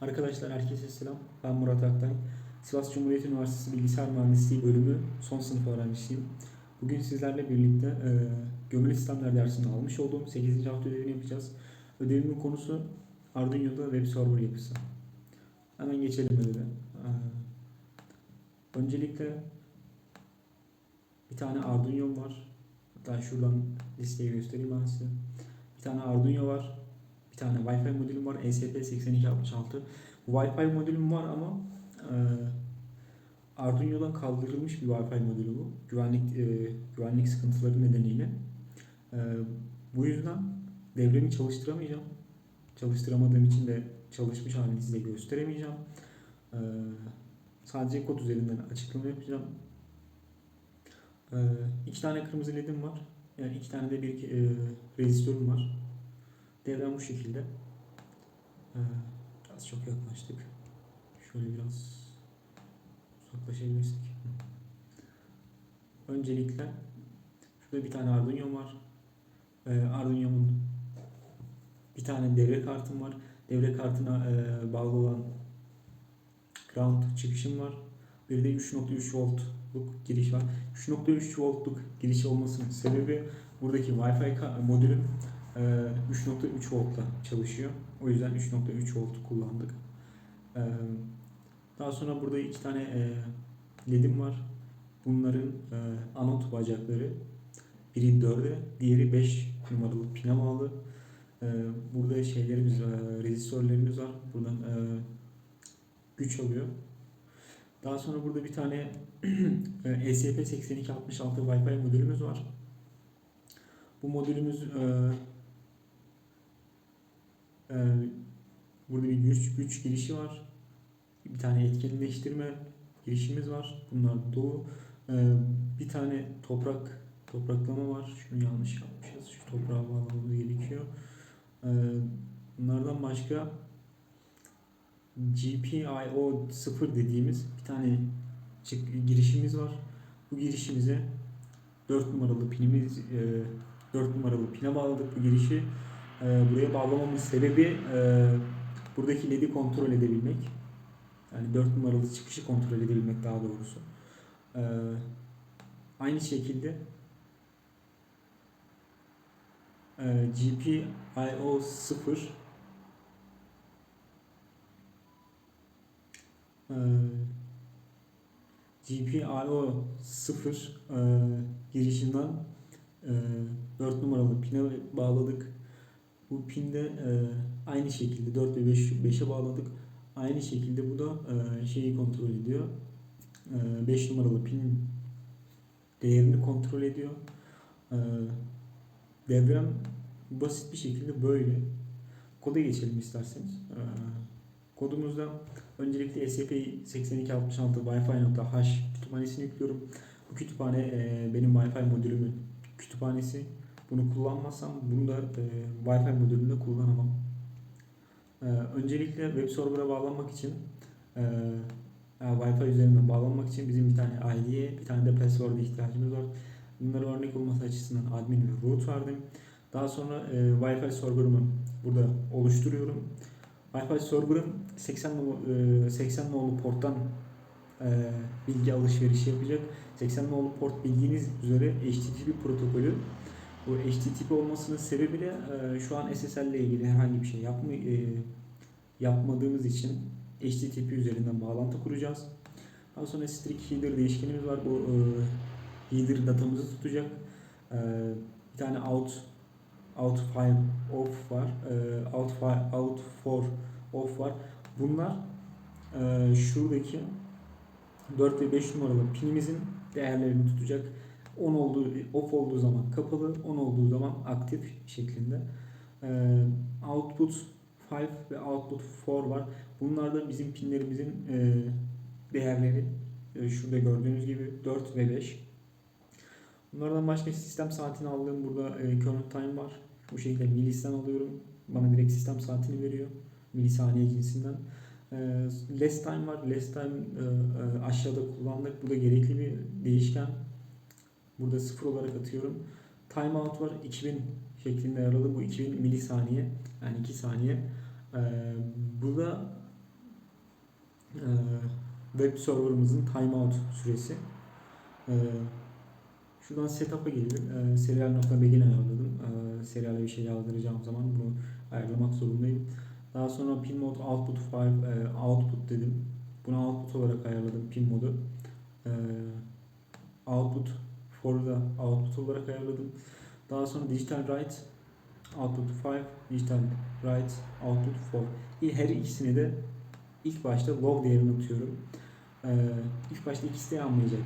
Arkadaşlar herkese selam. Ben Murat Aktay. Sivas Cumhuriyet Üniversitesi Bilgisayar Mühendisliği bölümü son sınıf öğrencisiyim. Bugün sizlerle birlikte e, gömülü sistemler dersinde almış olduğum 8. hafta ödevini yapacağız. Ödevimin konusu Arduino'da web server yapısı. Hemen geçelim ödeve. E, öncelikle bir tane Arduino var. Hatta şuradan listeyi göstereyim ben size. Bir tane Arduino var. Bir tane Wi-Fi modülüm var. E ESP8266. Wi-Fi modülüm var ama e, Arduino'dan kaldırılmış bir Wi-Fi modülü bu. Güvenlik e, güvenlik sıkıntıları nedeniyle. E, bu yüzden devremi çalıştıramayacağım. Çalıştıramadığım için de çalışmış halini size gösteremeyeceğim. E, sadece kod üzerinden açıklama yapacağım. E, iki tane kırmızı ledim var. Yani iki tane de bir e, rezistörüm var. Devrem bu şekilde. Ee, biraz çok yaklaştık. Şöyle biraz uzaklaşabilirsek. Öncelikle şurada bir tane Arduino var. Ee, Arduino'nun bir tane devre kartım var. Devre kartına e, bağlı olan ground çıkışım var. Bir de 3.3 voltluk giriş var. 3.3 voltluk giriş olmasının sebebi buradaki Wi-Fi modülüm 3.3 voltla çalışıyor. O yüzden 3.3 volt kullandık. Ee, Daha sonra burada iki tane e, ledim var. Bunların e, anot bacakları biri 4'e, diğeri 5 numaralı pine bağlı. Ee, Burada şeylerimiz var, rezistörlerimiz var. Buradan e, güç alıyor. Daha sonra burada bir tane e, ESP8266 Wi-Fi modülümüz var. Bu modülümüz e, ee, burada bir güç, güç girişi var. Bir tane etkinleştirme girişimiz var. Bunlar dolu. Ee, bir tane toprak topraklama var. Şunu yanlış yapmışız. Şu toprağa bağlamamız gerekiyor. Ee, bunlardan başka GPIO 0 dediğimiz bir tane girişimiz var. Bu girişimize 4 numaralı pinimiz 4 numaralı pine bağladık bu girişi. Ee, buraya bağlamamın sebebi e, buradaki LED'i kontrol edebilmek. Yani 4 numaralı çıkışı kontrol edebilmek daha doğrusu. Ee, aynı şekilde e, GPIO 0 e, GPIO 0 e, girişinden e, 4 numaralı pine bağladık. Bu pinde e, aynı şekilde 4 ve 5 5'e bağladık. Aynı şekilde bu da e, şeyi kontrol ediyor. E, 5 numaralı pin değerini kontrol ediyor. E, devrem basit bir şekilde böyle. Koda geçelim isterseniz. E, kodumuzda öncelikle SCP-8266 Wi-Fi.h kütüphanesini yüklüyorum. Bu kütüphane e, benim Wi-Fi modülümün kütüphanesi. Bunu kullanmazsam bunu da e, Wi-Fi modülünde kullanamam. E, öncelikle web server'a bağlanmak için e, yani Wi-Fi üzerinden bağlanmak için bizim bir tane ID'ye bir tane de password'a ihtiyacımız var. Bunlara örnek olması açısından admin ve root verdim. Daha sonra e, Wi-Fi server'ımı burada oluşturuyorum. Wi-Fi server'ım 80 nolu, e, 80 nolu porttan e, bilgi alışverişi yapacak. 80 nolu port bildiğiniz üzere HTTP protokolü bu HTTP olmasının sebebi de e, şu an SSL ile ilgili herhangi bir şey yapma, e, yapmadığımız için HTTP üzerinden bağlantı kuracağız. Daha sonra strict header değişkenimiz var. Bu e, header datamızı tutacak. E, bir tane out out file off var. E, out file out for off var. Bunlar e, şuradaki 4 ve 5 numaralı pinimizin değerlerini tutacak. On olduğu, off olduğu zaman kapalı, on olduğu zaman aktif şeklinde. Ee, output 5 ve output 4 var. Bunlar da bizim pinlerimizin e, değerleri. E, şurada gördüğünüz gibi 4 ve 5. Bunlardan başka sistem saatini aldığım burada e, current time var. Bu şekilde milisten alıyorum. Bana direkt sistem saatini veriyor. Milisaniye cinsinden. E, less time var. Less time e, e, aşağıda kullandık. Bu da gerekli bir değişken. Burada sıfır olarak atıyorum. Timeout var 2000 şeklinde ayarladım. Bu 2000 milisaniye yani 2 saniye. Ee, burada Ee, web serverımızın timeout süresi. Ee, şuradan setup'a geliyorum. Ee, serial.begin ayarladım. Ee, seriale bir şey yazdıracağım zaman bunu ayarlamak zorundayım. Daha sonra pin mode output 5 e, output dedim. Bunu output olarak ayarladım pin modu. Ee, output for'u da output olarak ayarladım. Daha sonra digital write output 5 digital write output 4. Her ikisini de ilk başta log değerini atıyorum. Ee, ilk başta ikisi de yanmayacak.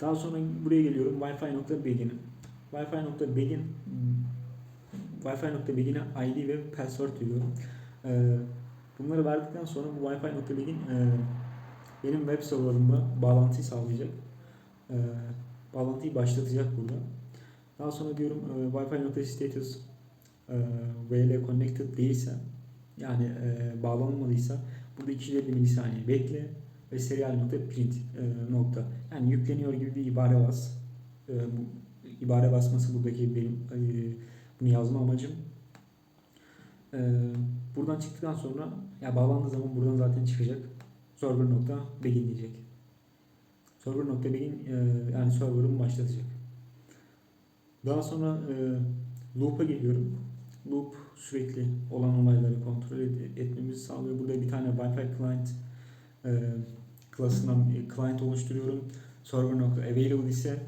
Daha sonra buraya geliyorum wi-fi.begin. wi-fi.begin wi-fi.begin'e ID ve password veriyorum. Ee, bunları verdikten sonra bu wi-fi.begin e, benim web serverımla bağlantıyı sağlayacak. Ee, bağlantıyı başlatacak burada. Daha sonra diyorum e, wi-fi.status e, VL connected değilse yani e, bağlanmadıysa burada 250 milisaniye bekle ve serial nokta print e, nokta. Yani yükleniyor gibi bir ibare bas. E, bu ibare basması buradaki benim e, bunu yazma amacım. E, buradan çıktıktan sonra ya bağlandığı zaman buradan zaten çıkacak. Server nokta begin diyecek. Server nokta begin e, yani server'ımı başlatacak. Daha sonra e, loop'a geliyorum. Loop sürekli olan olayları kontrol et, etmemizi sağlıyor. Burada bir tane Wi-Fi client e, klasından bir client oluşturuyorum. Server nokta available ise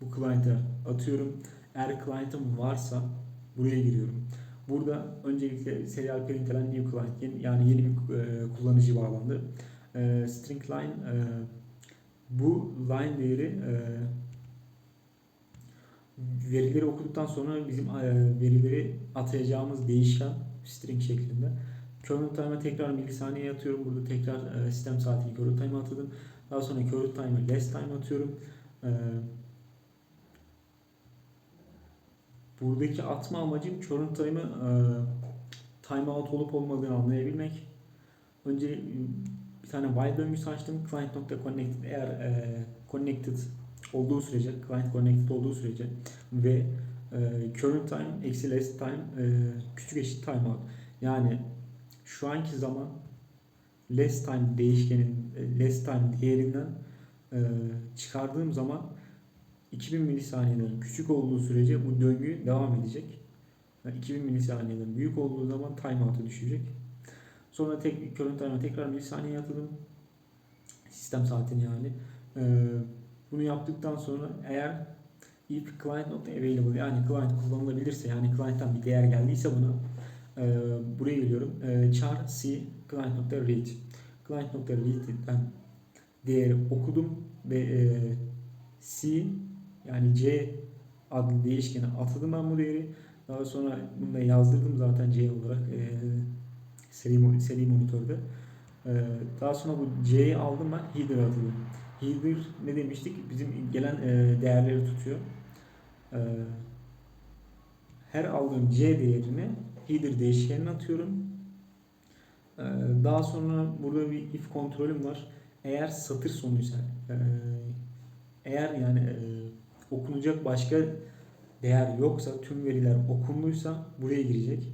bu client'a atıyorum. Eğer client'ım varsa buraya giriyorum. Burada öncelikle serial println new client yani yeni bir e, kullanıcı bağlandı. E, string line e, bu line değeri e, verileri okuduktan sonra bizim e, verileri atayacağımız değişken string şeklinde. Kernel time'a tekrar milisaniyeye atıyorum. Burada tekrar e, sistem saatini kernel time'a atadım. Daha sonra kernel time'a less time atıyorum. E, buradaki atma amacım kernel time'ı e, timeout olup olmadığını anlayabilmek. Önce bir tane while döngüsü açtım. Client.connected eğer e, connected olduğu sürece, client connected olduğu sürece ve e, current time eksi last time e, küçük eşit timeout. Yani şu anki zaman last time değişkenin e, last time değerinden e, çıkardığım zaman 2000 milisaniyeden küçük olduğu sürece bu döngü devam edecek. Yani 2000 milisaniyeden büyük olduğu zaman timeout'a düşecek. Sonra tek time'a tekrar milisaniye atadım. Sistem saatini yani. Ee, bunu yaptıktan sonra eğer if client not available yani client kullanılabilirse yani client'tan bir değer geldiyse buna e, buraya geliyorum. E, char c client nokta read. Client nokta read'den değeri okudum ve e, c yani c adlı değişkene atadım ben bu değeri. Daha sonra bunu da yazdırdım zaten c olarak e, seri, seri monitörde. E, daha sonra bu c'yi aldım ben header'a atadım. Header ne demiştik? Bizim gelen e, değerleri tutuyor. E, her aldığım c değerini header değişkenine atıyorum. E, daha sonra burada bir if kontrolüm var. Eğer satır sonuysa e, eğer yani e, okunacak başka değer yoksa tüm veriler okunduysa buraya girecek.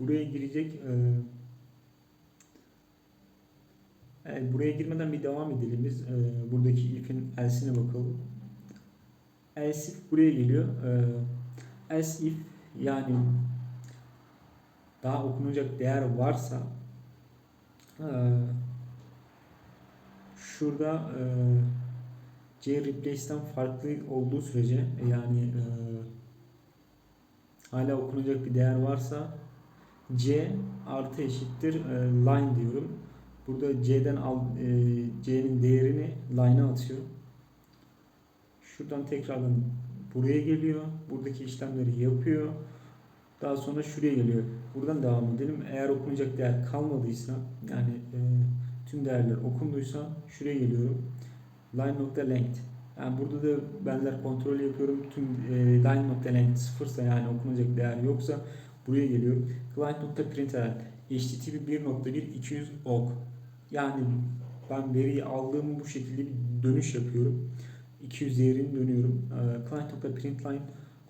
Buraya girecek. E, Evet, buraya girmeden bir devam edelim biz. Ee, buradaki if'in else'ine bakalım. Else if buraya geliyor. Ee, else if yani daha okunacak değer varsa e, şurada e, C replace'den farklı olduğu sürece yani e, hala okunacak bir değer varsa C artı eşittir e, line diyorum. Burada C'den al e, C'nin değerini line'a atıyor. Şuradan tekrardan buraya geliyor. Buradaki işlemleri yapıyor. Daha sonra şuraya geliyor. Buradan devam edelim. Eğer okunacak değer kalmadıysa yani e, tüm değerler okunduysa şuraya geliyorum. Line nokta length. Yani burada da benzer kontrol yapıyorum. Tüm e, line nokta length sıfırsa yani okunacak değer yoksa buraya geliyorum. Client nokta println HTTP 1.1 200 ok. Yani ben veriyi aldığım bu şekilde bir dönüş yapıyorum. 200 değerini dönüyorum. Ee, Client.println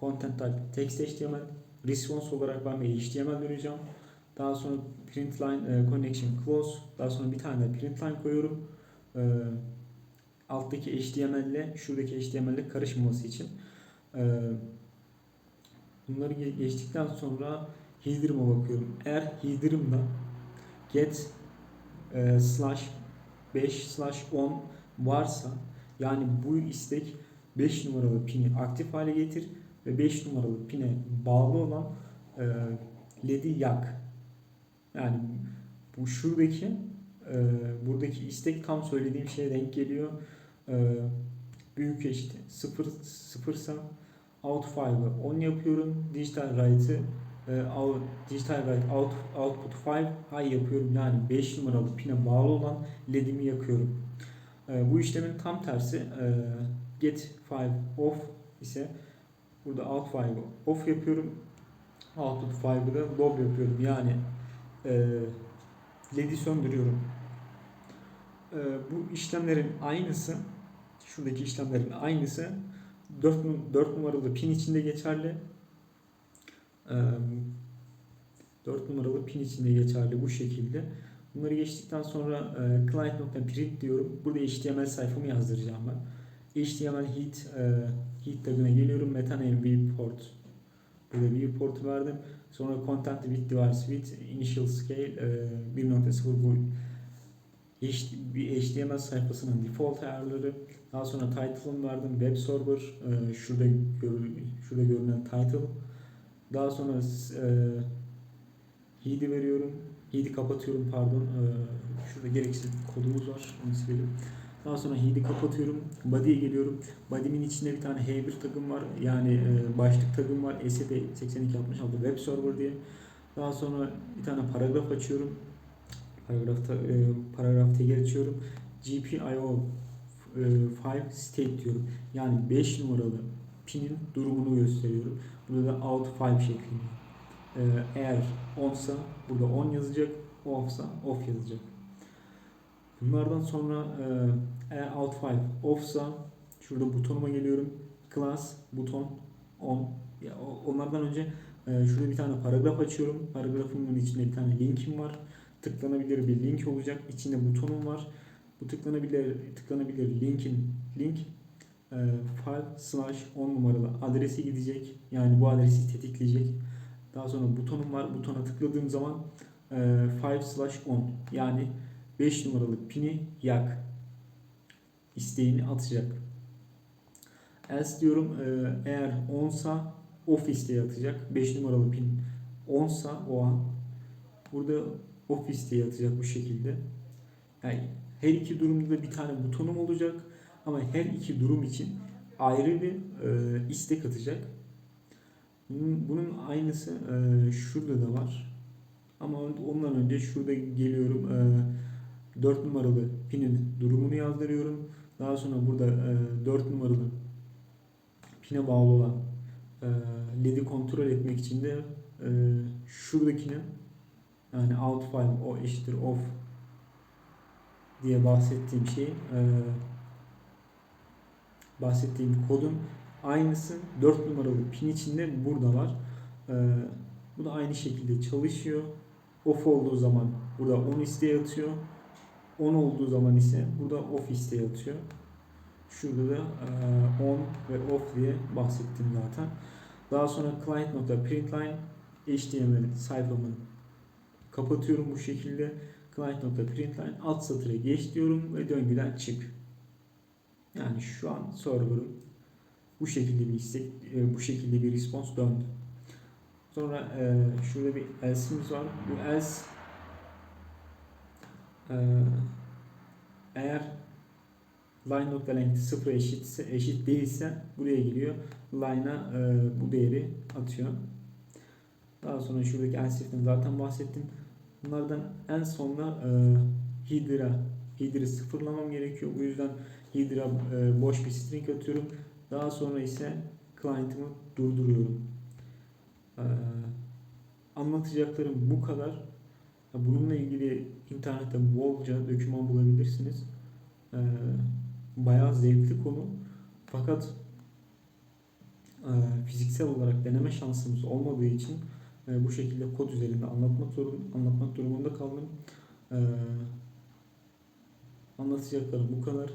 content type text HTML response olarak ben bir HTML döneceğim. Daha sonra print line e, connection close. Daha sonra bir tane de print line koyuyorum. E, alttaki HTML ile şuradaki HTML ile karışmaması için. Bunları ge- geçtikten sonra header'ıma bakıyorum. Eğer header'ımda get e, slash 5 slash 10 varsa yani bu istek 5 numaralı pini aktif hale getir ve 5 numaralı pine bağlı olan e, LED'i yak. Yani bu şuradaki e, buradaki istek tam söylediğim şeye denk geliyor. E, büyük eşit 0 sıfırsa out 5'ı 10 yapıyorum. Digital right'ı e, out, digital right out, output 5 high yapıyorum. Yani 5 numaralı pine bağlı olan LED'imi yakıyorum. E, bu işlemin tam tersi e, get 5 off ise burada out 5'ı off yapıyorum. Output 5'ı da low yapıyorum. Yani e, LED'i söndürüyorum. E, bu işlemlerin aynısı şuradaki işlemlerin aynısı 4, 4 numaralı pin içinde geçerli. E, 4 numaralı pin içinde geçerli bu şekilde. Bunları geçtikten sonra e, client.print diyorum. Burada HTML sayfamı yazdıracağım ben. HTML heat e, heat tagına geliyorum. Metaname viewport. Burada viewport'u verdim. Sonra content with device with initial scale e, 1.0 bu HTML sayfasının default ayarları. Daha sonra title'ını verdim. Web server e, şurada gör, şurada görünen title. Daha sonra e, head'i veriyorum. Head'i kapatıyorum pardon. E, şurada gereksiz bir kodumuz var. Onu silelim. Daha sonra head'i kapatıyorum. Body'ye geliyorum. Body'min içinde bir tane H1 tagım var. Yani e, başlık tagım var. SCP8266 web server diye. Daha sonra bir tane paragraf açıyorum. Paragrafta e, paragraf tagi açıyorum. GPIO 5 state diyorum. Yani 5 numaralı pinin durumunu gösteriyorum. Burada da out 5 şeklinde. E, eğer onsa burada on yazacak. Off'sa off yazacak. Bunlardan sonra e, eğer out 5 off'sa şurada butonuma geliyorum. Class buton on. Ya, onlardan önce e, şurada bir tane paragraf açıyorum. Paragrafımın içinde bir tane linkim var. Tıklanabilir bir link olacak. İçinde butonum var. Bu tıklanabilir tıklanabilir linkin link e, file slash 10 numaralı adresi gidecek. Yani bu adresi tetikleyecek. Daha sonra butonum var. Butona tıkladığım zaman e, 5 slash 10 yani 5 numaralı pini yak isteğini atacak. Else diyorum e, eğer 10'sa off isteği atacak. 5 numaralı pin 10'sa o an burada off isteği atacak bu şekilde. Yani her iki durumda da bir tane butonum olacak ama her iki durum için ayrı bir e, istek atacak. Bunun, aynısı e, şurada da var. Ama ondan önce şurada geliyorum e, 4 numaralı pinin durumunu yazdırıyorum. Daha sonra burada e, 4 numaralı pine bağlı olan e, LED'i kontrol etmek için de e, şuradakinin yani out file o eşittir off diye bahsettiğim şey e, bahsettiğim kodun aynısı 4 numaralı pin içinde burada var. E, bu da aynı şekilde çalışıyor. Off olduğu zaman burada on isteği atıyor. On olduğu zaman ise burada off isteği atıyor. Şurada da e, on ve off diye bahsettim zaten. Daha sonra client.println HTML sayfamın kapatıyorum bu şekilde. Client.println alt satıra geç diyorum ve döngüden çık. Yani şu an server'ım bu şekilde bir istek, e, bu şekilde bir response döndü. Sonra e, şurada bir else'imiz var. Bu else e, eğer line.length sıfır eşitse, eşit değilse buraya geliyor. Line'a e, bu değeri atıyor. Daha sonra şuradaki else'den zaten bahsettim. Bunlardan en sonda e, Hydra Hydra'yı sıfırlamam gerekiyor. Bu yüzden Hydra e, boş bir string atıyorum. Daha sonra ise client'ımı durduruyorum. E, anlatacaklarım bu kadar. Bununla ilgili internette bolca doküman bulabilirsiniz. E, bayağı zevkli konu. Fakat e, fiziksel olarak deneme şansımız olmadığı için e, bu şekilde kod üzerinde anlatmak zorun anlatmak durumunda kaldım. E, anlatacaklarım bu kadar.